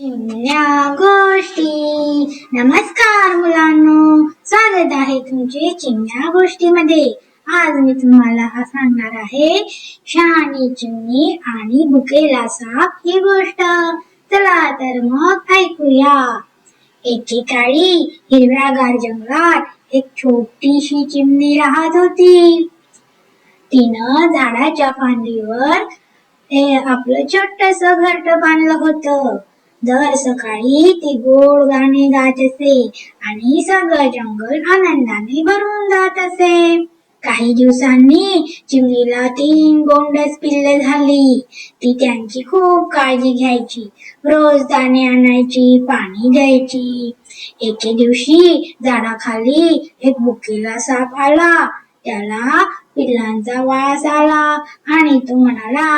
चिमण्या गोष्टी. नमस्कार मुलांनो. स्वागत आहे तुमचे चिमण्या गोष्टीमध्ये. आज मी तुम्हाला हा सांगणार आहे शहाणी चिमणी आणि भुकेला साप ही गोष्ट. चला तर मग ऐकूया. एकेकाळी हिरव्यागार जंगलात एक छोटीशी चिमणी राहत होती. तिनं झाडाच्या फांदीवर आपलं छोटस घरट बांधलं होतं. दर सकाळी ती गोड गाणे गात असे आणि सगळं जंगल आनंदाने भरून जात असे काही दिवसांनी चिमणीला तीन गोंडस पिल्ले झाली. ती त्यांची खूप काळजी घ्यायची. रोज दाणे आणायची पाणी द्यायची. एके दिवशी झाडाखाली एक बुकेला साप आला. त्याला पिल्लांचा वास आला आणि तो म्हणाला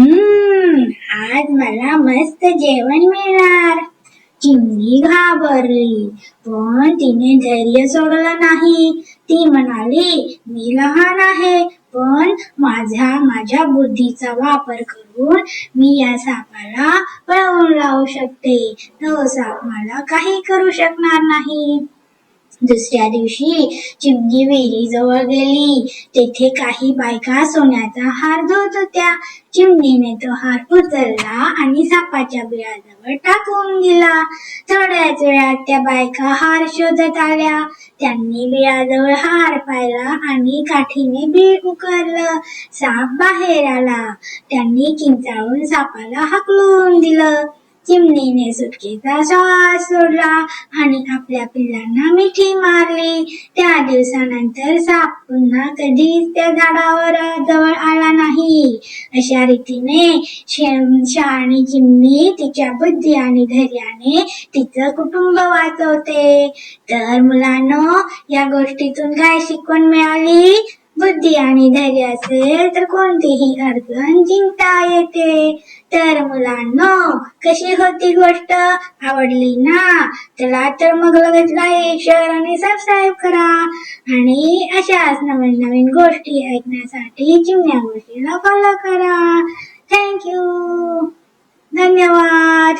हम्म आज मला मस्त जेवण मिळणार. चिमणी घाबरली पण तिने धैर्य सोडलं नाही. ती म्हणाली मी लहान आहे पण माझ्या माझ्या बुद्धीचा वापर करून मी या सापाला पळवून लावू शकते. तो साप मला काही करू शकणार नाही. दुसऱ्या दिवशी चिमणी विहिरीजवळ गेली. तेथे काही बायका सोन्याचा हार धुत होत्या. चिमणीने तो हार उचलला आणि सापाच्या बिळाजवळ टाकून दिला. थोड्याच वेळात त्या बायका हार शोधत आल्या. त्यांनी बिळाजवळ हार पाहिला आणि काठीने बीळ उकरलं. साप बाहेर आला. त्यांनी किंचाळून सापाला हाकलून दिलं. चिमणीने सुटकेचा श्वास सोडला. आणि आपल्या पिल्लांना मिठी मारली. त्या दिवसानंतर साप पुन्हा कधीच त्या झाडावर जवळ आला नाही. अशा रीतीने शे- चिमणी तिच्या बुद्धी आणि धैर्याने तिचं कुटुंब वाचवते. तर मुलांनो या गोष्टीतून काय शिकवण मिळाली? बुद्धी आणि धैर्य असेल तर कोणतीही अडचण जिंकता येते. तर मुलांनो कशी होती गोष्ट? आवडली ना? चला तर मग लगेच लाईक शेअर आणि सबस्क्राईब करा. आणि अशाच नवीन नवीन गोष्टी ऐकण्यासाठी चिमण्या गोष्टीला फॉलो करा. थँक्यू धन्यवाद.